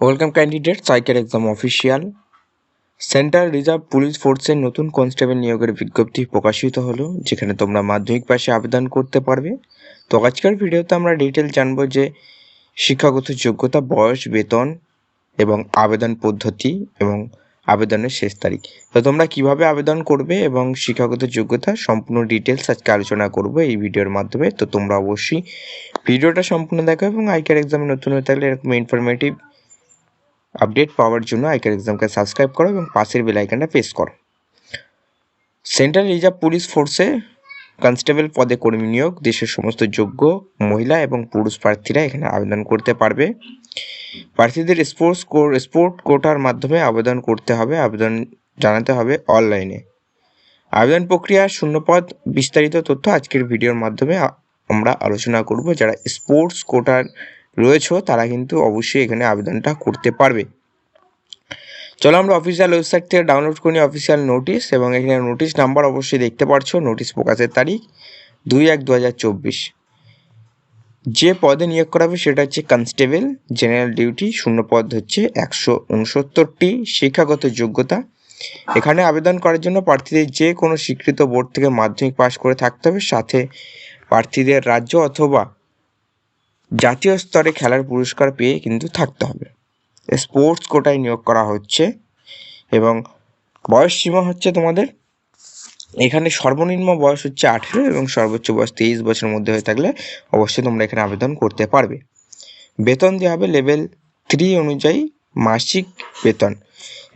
Welcome candidate cycle exam official central reserve police ফোর্সের নতুন constable নিয়োগের বিজ্ঞপ্তি প্রকাশিত হলো, যেখানে তোমরা মাধ্যমিক পাশে আবেদন করতে পারবে। তো আজকের ভিডিওতে আমরা ডিটেল জানব যে শিক্ষাগত যোগ্যতা, বয়স, বেতন এবং আবেদন পদ্ধতি এবং আবেদনের শেষ তারিখ। তো তোমরা কীভাবে আবেদন করবে এবং শিক্ষাগত যোগ্যতা সম্পূর্ণ ডিটেলস আজকে আলোচনা করব এই ভিডিওর মাধ্যমে। তো তোমরা অবশ্যই ভিডিওটা সম্পূর্ণ দেখো এবং আইকার এক্সামে নতুন হয়ে থাকলে এরকম ইনফরমেটিভ আপডেট পাওয়ার জন্য আইকার এক্সামকে সাবস্ক্রাইব করো এবং পাশের বেল আইকনটা প্রেস করো। সেন্ট্রাল রিজার্ভ পুলিশ ফোর্সে কনস্টেবল পদে কর্মী নিয়োগ, দেশের সমস্ত যোগ্য মহিলা এবং পুরুষ প্রার্থীরা এখানে আবেদন করতে পারবে। প্রার্থীদের স্পোর্টস স্পোর্ট কোটার মাধ্যমে আবেদন করতে হবে, আবেদন জানাতে হবে অনলাইনে আবেদন প্রক্রিয়া শূন্যপদ, বিস্তারিত তথ্য আজকের ভিডিওর মাধ্যমে আমরা আলোচনা করব। যারা স্পোর্টস কোটার রয়েছে, তারা কিন্তু অবশ্যই এখানে আবেদনটা করতে পারবে। চলো আমরা অফিসিয়াল ওয়েবসাইট থেকে ডাউনলোড করি অফিসিয়াল নোটিশ এবং এখানে নোটিশ নাম্বার অবশ্যই দেখতে পাচ্ছ নোটিশ প্রকাশের তারিখ দুই এক দু যে পদে নিয়োগ করা হবে সেটা হচ্ছে কনস্টেবল জেনারেল ডিউটি শূন্য পদ হচ্ছে একশো উনসত্তরটি, শিক্ষাগত যোগ্যতা। এখানে আবেদন করার জন্য প্রার্থীদের যে কোনো স্বীকৃত বোর্ড থেকে মাধ্যমিক পাশ করে থাকতে হবে, সাথে প্রার্থীদের রাজ্য অথবা জাতীয় স্তরে খেলার পুরস্কার পেয়ে কিন্তু থাকতে হবে। স্পোর্টস কোটায় নিয়োগ করা হচ্ছে এবং বয়স সীমা হচ্ছে তোমাদের, এখানে সর্বনিম্ন বয়স হচ্ছে আঠেরো এবং সর্বোচ্চ বয়স তেইশ বছরের মধ্যে হয়ে থাকলে অবশ্যই তোমরা এখানে আবেদন করতে পারবে। বেতন দেওয়া হবে লেভেল থ্রি অনুযায়ী মাসিক বেতন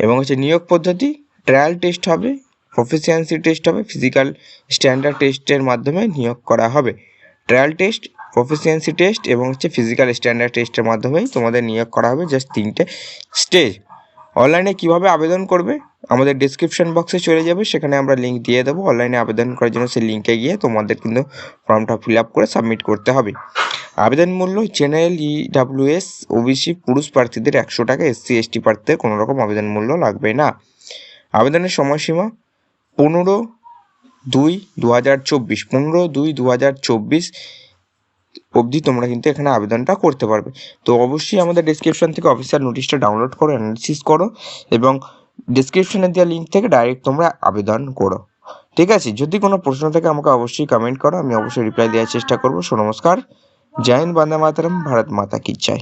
এবং হচ্ছে নিয়োগ পদ্ধতি ট্রায়াল টেস্ট হবে প্রফিসিয়েন্সি টেস্ট হবে ফিজিক্যাল স্ট্যান্ডার্ড টেস্টের মাধ্যমে নিয়োগ করা হবে। ট্রায়াল টেস্ট প্রফিসিয়েন্সি টেস্ট এবং হচ্ছে ফিজিক্যাল স্ট্যান্ডার্ড টেস্টের মাধ্যমেই তোমাদের নিয়োগ করা হবে জাস্ট তিনটে স্টেজ অনলাইনে কীভাবে আবেদন করবে? আমাদের ডিসক্রিপশন বক্সে চলে যাবে, সেখানে আমরা লিঙ্ক দিয়ে দেবো। অনলাইনে আবেদন করার জন্য সেই লিঙ্কে গিয়ে তোমাদের কিন্তু ফর্মটা ফিল আপ করে সাবমিট করতে হবে। আবেদন মূল্য জেনারেল ইডাব্লিউএস ওবিসি পুরুষ প্রার্থীদের একশো টাকা এসসি এসটি প্রার্থীদের কোনো রকম আবেদন মূল্য লাগবে না। আবেদনের সময়সীমা পনেরো দুই দু হাজার চব্বিশ। পনেরো দুই দু হাজার চব্বিশ অবধি তোমরা কিন্তু এখানে আবেদনটা করতে পারবে। তো অবশ্যই আমাদের ডিসক্রিপশন থেকে অফিসার নোটিশটা ডাউনলোড করো অ্যানালিসিস করো এবং ডিসক্রিপশনে দেওয়া লিঙ্ক থেকে ডাইরেক্ট তোমরা আবেদন করো। ঠিক আছে? যদি কোনো প্রশ্ন থাকে আমাকে অবশ্যই কমেন্ট করো, আমি অবশ্যই রিপ্লাই দেওয়ার চেষ্টা করব। সো নমস্কার। জয় বন্দে মাতারাম, ভারত মাতা কি চাই।